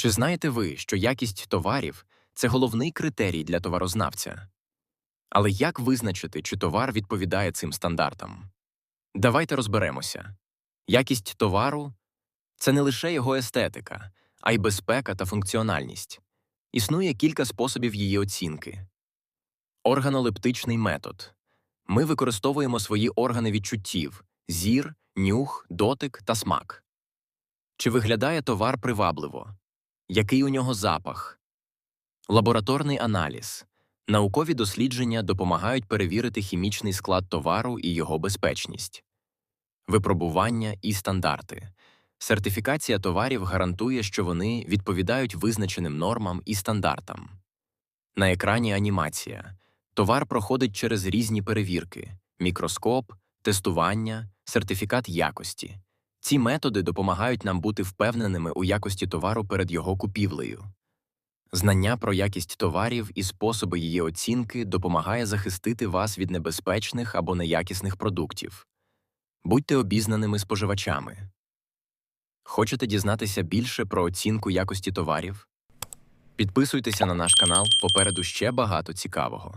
Чи знаєте ви, що якість товарів це головний критерій для товарознавця? Але як визначити, чи товар відповідає цим стандартам? Давайте розберемося. Якість товару це не лише його естетика, а й безпека та функціональність. Існує кілька способів її оцінки. Органолептичний метод. Ми використовуємо свої органи відчуттів зір, нюх, дотик та смак. Чи виглядає товар привабливо? Який у нього запах? Лабораторний аналіз. Наукові дослідження допомагають перевірити хімічний склад товару і його безпечність. Випробування і стандарти. Сертифікація товарів гарантує, що вони відповідають визначеним нормам і стандартам. На екрані анімація. Товар проходить через різні перевірки: мікроскоп, тестування, сертифікат якості. Ці методи допомагають нам бути впевненими у якості товару перед його купівлею. Знання про якість товарів і способи її оцінки допомагає захистити вас від небезпечних або неякісних продуктів. Будьте обізнаними споживачами. Хочете дізнатися більше про оцінку якості товарів? Підписуйтеся на наш канал, попереду ще багато цікавого.